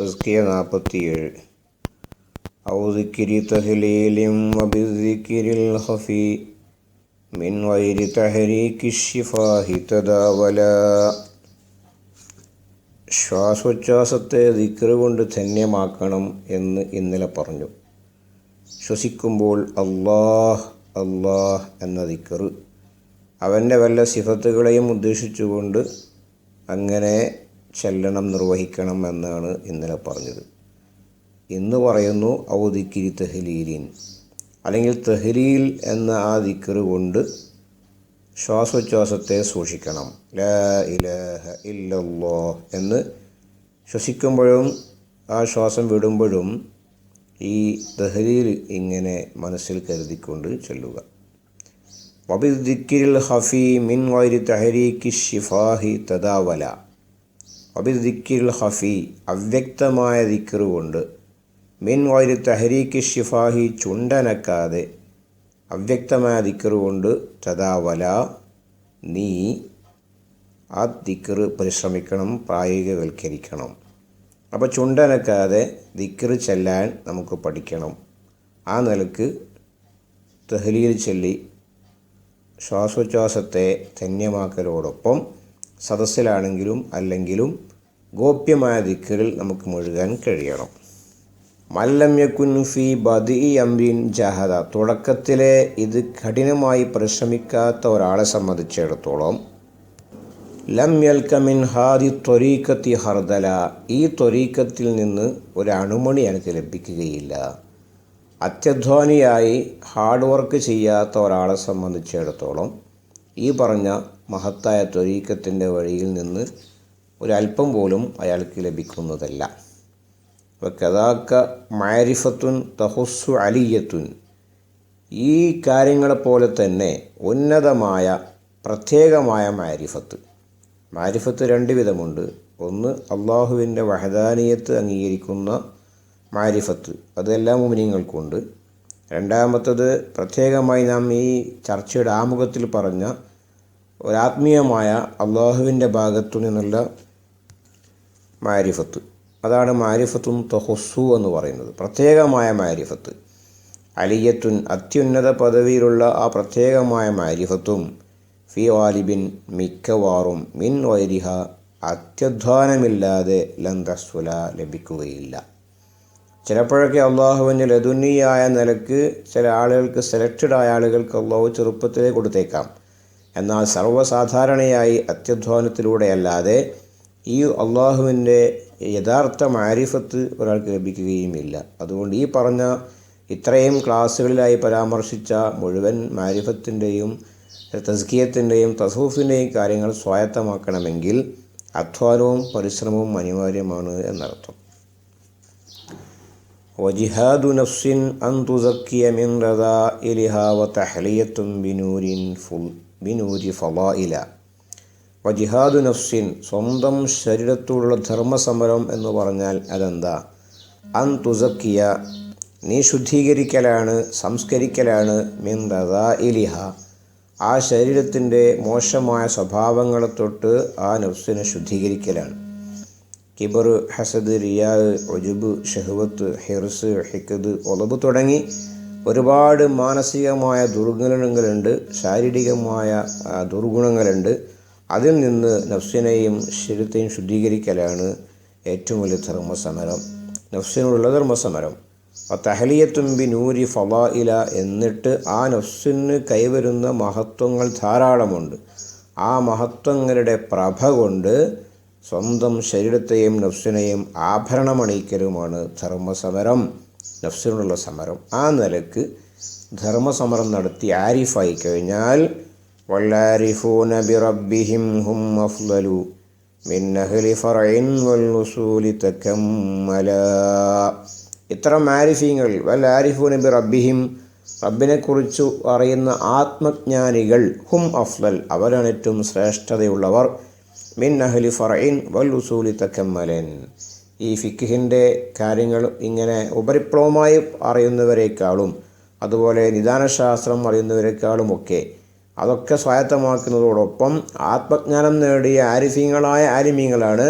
തസ്കിയ നാൽപ്പത്തിയേഴ് ഔദിക്കിരി തഹ്ലീലിം വബിദ്ദിക്കിരിൽ ഹഫി മിൻ വൈരി തഹരീക്കി ഷിഫാഹി തദാവല. ശ്വാസോച്ഛ്വാസത്തെ ദിക്റ് കൊണ്ട് ധന്യമാക്കണം എന്ന് ഇന്നലെ പറഞ്ഞു. ശ്വസിക്കുമ്പോൾ അള്ളാഹ് അള്ളാഹ് എന്ന ദിക്റ്. അവന്റെ വല്ല സിഫത്തുകളെയും ഉദ്ദേശിച്ചുകൊണ്ട് അങ്ങനെ ചെല്ലണം നിർവഹിക്കണം എന്നാണ് ഇന്നലെ പറഞ്ഞത്. ഇന്ന് പറയുന്നു ഔദിക്കിരി തെഹലീലിൻ. അല്ലെങ്കിൽ തെഹ്ലീൽ എന്ന ആ ദിക്കറ് കൊണ്ട് ശ്വാസോച്ഛ്വാസത്തെ സൂക്ഷിക്കണം. ലാ ഇലാഹ ഇല്ലല്ലോ എന്ന് ശ്വസിക്കുമ്പോഴും ആ ശ്വാസം വിടുമ്പോഴും ഈ ദഹലിയിൽ ഇങ്ങനെ മനസ്സിൽ കരുതിക്കൊണ്ട് ചെല്ലുക. വബിദിക്കിരിൽ ഹഫി മിൻ വൈരി തഹരീക്കി ഷിഫാഹി തദാവല. വബിദിക്കിരിൽ ഹഫി അവ്യക്തമായ ദിക്കറുകൊണ്ട് മിൻ വൈരി തഹരീക്ക് ഷിഫാഹി ചുണ്ടനക്കാതെ അവ്യക്തമായ ദിക്കറുകൊണ്ട് തദാവല നീ ആ ദിക്കറ് പരിശ്രമിക്കണം പ്രായോഗികവൽക്കരിക്കണം. അപ്പോൾ ചുണ്ടനക്കാതെ ദിക്കറ് ചെല്ലാൻ നമുക്ക് പഠിക്കണം. ആ നിലയ്ക്ക് തെഹ്ലീൽ ചൊല്ലി ശ്വാസോച്ഛ്വാസത്തെ ധന്യമാക്കലോടൊപ്പം സദസ്സിലാണെങ്കിലും അല്ലെങ്കിലും ഗോപ്യമായ ദിക്കറിൽ നമുക്ക് മുഴുകാൻ കഴിയണം. മല്ലമ്യക്കുൻ ഫി ബദി അംബിൻ ജഹദ. തുടക്കത്തിലെ ഇത് കഠിനമായി പരിശ്രമിക്കാത്ത ഒരാളെ സംബന്ധിച്ചിടത്തോളം ലം യൽക്കമിൻ ഹാദി ത്വരീക്കത്തി ഹർദല. ഈ ത്വരീക്കത്തിൽ നിന്ന് ഒരു അണുമണി എനിക്ക് ലഭിക്കുകയില്ല. അത്യധ്വാനിയായി ഹാർഡ് വർക്ക് ചെയ്യാത്ത ഒരാളെ സംബന്ധിച്ചിടത്തോളം ഈ പറഞ്ഞ മഹത്തായ ത്വരീക്കത്തിന്റെ വഴിയിൽ നിന്ന് ഒരല്പം പോലും അയാൾക്ക് ലഭിക്കുന്നതല്ല. കഥാക്ക മാരിഫത്തുൻ തഹുസ്സു അലിയത്തുൻ. ഈ കാര്യങ്ങളെപ്പോലെ തന്നെ ഉന്നതമായ പ്രത്യേകമായ മാരിഫത്ത്. മാരിഫത്ത് രണ്ട് വിധമുണ്ട്. ഒന്ന് അള്ളാഹുവിന്റെ വഹദാനീയത്ത് അംഗീകരിക്കുന്ന മാരിഫത്ത്. അതെല്ലാ മുമിനിങ്ങൾക്കുണ്ട്. രണ്ടാമത്തത് പ്രത്യേകമായി നാം ഈ ചർച്ചയുടെ ആമുഖത്തിൽ പറഞ്ഞ ഒരാത്മീയമായ അള്ളാഹുവിന്റെ ഭാഗത്തു നിന്നുള്ള മാരിഫത്ത്. അതാണ് മാരിഫത്തും തൊഹുസു എന്ന് പറയുന്നത്. പ്രത്യേകമായ മാരിഫത്ത്. അലിയത്തുൻ അത്യുന്നത പദവിയിലുള്ള ആ പ്രത്യേകമായ മാരിഫത്തും ഫി വാലിബിൻ മിക്കവാറും മിൻ വൈരിഹ അത്യധ്വാനമില്ലാതെ ലന്തസ്വല ലഭിക്കുകയില്ല. ചിലപ്പോഴൊക്കെ അള്ളാഹുവിന്റെ ലതുന്നിയായ നിലയ്ക്ക് ചില ആളുകൾക്ക് സെലക്റ്റഡ് ആയ ആളുകൾക്ക് അള്ളാഹു ചെറുപ്പത്തിലേ കൊടുത്തേക്കാം. എന്നാൽ സർവ്വസാധാരണയായി അത്യധ്വാനത്തിലൂടെയല്ലാതെ ഈ അള്ളാഹുവിൻ്റെ യഥാർത്ഥ മാരിഫത്ത് ഒരാൾക്ക് ലഭിക്കുകയുമില്ല അതുകൊണ്ട് ഈ പറഞ്ഞ ഇത്രയും ക്ലാസ്സുകളിലായി പരാമർശിച്ച മുഴുവൻ മാരിഫത്തിൻ്റെയും തസ്കിയത്തിൻ്റെയും തസൂഫിൻ്റെയും കാര്യങ്ങൾ സ്വായത്തമാക്കണമെങ്കിൽ അധ്വാനവും പരിശ്രമവും അനിവാര്യമാണ് എന്നർത്ഥം وجهاد نفس أن تزكي من رذائلها وتحلية بنور فل ബിനൂരി ഫലായില വജിഹാദു നഫ്സിൻ സ്വന്തം ശരീരത്തോടുള്ള ധർമ്മസമരം എന്ന് പറഞ്ഞാൽ അതെന്താ? അൻ തുസക്കിയ നീ ശുദ്ധീകരിക്കലാണ് സംസ്കരിക്കലാണ് മിൻ ഇലിഹ ആ ശരീരത്തിന്റെ മോശമായ സ്വഭാവങ്ങളെ തൊട്ട് ആ നഫ്സിനെ ശുദ്ധീകരിക്കലാണ്. കിബർ ഹസദ് റിയാ ഒജുബ് ഷെഹ്വത്ത് ഹിർസ് ഹിക്കത് ഒലബ് തുടങ്ങി ഒരുപാട് മാനസികമായ ദുർഗുണങ്ങളുണ്ട് ശാരീരികമായ ദുർഗുണങ്ങളുണ്ട്. അതിൽ നിന്ന് നഫ്സിനെയും ശരീരത്തെയും ശുദ്ധീകരിക്കലാണ് ഏറ്റവും വലിയ ധർമ്മസമരം. നഫ്സിനുള്ള ധർമ്മസമരം. തഹലിയത്തും ബി നൂരി ഫലാ ഇല എന്നിട്ട് ആ നഫ്സിന് കൈവരുന്ന മഹത്വങ്ങൾ ധാരാളമുണ്ട്. ആ മഹത്വങ്ങളുടെ പ്രഭ കൊണ്ട് സ്വന്തം ശരീരത്തെയും നഫ്സിനെയും ആഭരണമണിക്കലുമാണ് ധർമ്മസമരം. നഫ്സിനോടുള്ള സമരം. ആ നിലയ്ക്ക് ധർമ്മസമരം നടത്തി ആരിഫായി കഴിഞ്ഞാൽ വല്ലാരിഫൂന ബിറബ്ബിഹിം ഹും അഫ്ലലു മിന്നഹലി ഫറൈൻ വൽസുലി തക്കമ്മല വല്ലാരിഫൂന റബ്ബിനെക്കുറിച്ച് അറിയുന്ന ആത്മജ്ഞാനികൾ ഹും അഫ്ലൽ അവരാണ് ഏറ്റവും ശ്രേഷ്ഠതയുള്ളവർ. മിൻ അഹലി ഫറൈൻ വൽ ഉസൂലി തക്കമ്മലൻ ഈ ഫിക്കിഹിന്റെ കാര്യങ്ങൾ ഇങ്ങനെ ഉപരിപ്ലവമായി അറിയുന്നവരെക്കാളും അതുപോലെ നിദാനശാസ്ത്രം അറിയുന്നവരെക്കാളും ഒക്കെ അതൊക്കെ സ്വായത്തമാക്കുന്നതോടൊപ്പം ആത്മജ്ഞാനം നേടിയ ആരിഫീങ്ങളായ ആരിമീങ്ങളാണ്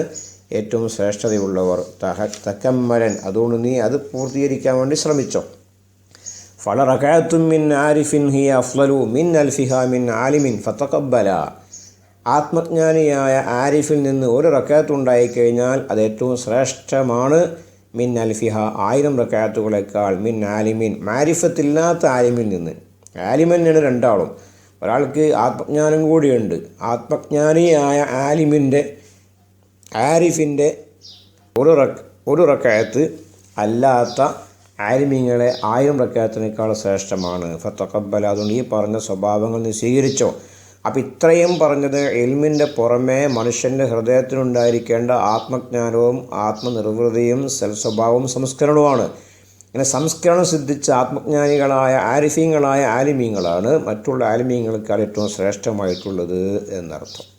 ഏറ്റവും ശ്രേഷ്ഠതയുള്ളവർ. തഹ തക്കമ്മലൻ അതുകൊണ്ട് നീ അത് പൂർത്തീകരിക്കാൻ വേണ്ടി ശ്രമിച്ചോ. ഫളറക്കാത്തും മിൻ ആരിഫിൻ ഹി അഫ്ലലു മിൻ അൽഫിഹ മിൻ ആലിമിൻ ഫത്തക്കബല ആത്മജ്ഞാനിയായ ആരിഫിൽ നിന്ന് ഒരു റക്കാത്ത് ഉണ്ടായിക്കഴിഞ്ഞാൽ അത് ഏറ്റവും ശ്രേഷ്ഠമാണ്. മിൻ അൽഫിഹ ആയിരം റക്കാത്തുകളേക്കാൾ മിൻ ആലിമിൻ. മാരിഫത്തില്ലാത്ത ആലിമിൽ നിന്ന്. ആലിമന്നെയാണ് രണ്ടാളും. ഒരാൾക്ക് ആത്മജ്ഞാനം കൂടിയുണ്ട്. ആത്മജ്ഞാനിയായ ആലിമിന്റെ ആരിഫിന്റെ ഒരു റക്ക് ഒരു റക്കായത്ത് അല്ലാത്ത ആലിമിങ്ങളെ ആയിരം റക്കായത്തിനേക്കാൾ ശ്രേഷ്ഠമാണ്. ഫത്തക്കബല അതുകൊണ്ട് ഈ പറഞ്ഞ സ്വഭാവങ്ങൾ നീ സ്വീകരിച്ചോ. അപ്പം ഇത്രയും പറഞ്ഞത് എൽമിന്റെ പുറമേ മനുഷ്യന്റെ ഹൃദയത്തിനുണ്ടായിരിക്കേണ്ട ആത്മജ്ഞാനവും ആത്മനിർവൃതിയും സൽസ്വഭാവവും സംസ്കരണവുമാണ്. ഇങ്ങനെ സംസ്കരണം സിദ്ധിച്ച ആത്മജ്ഞാനികളായ ആരിഫീങ്ങളായ ആലിമീങ്ങളാണ്. മറ്റുള്ള ആലിമീങ്ങളെക്കാൾ ഏറ്റവും ശ്രേഷ്ഠമായിട്ടുള്ളത് എന്നർത്ഥം.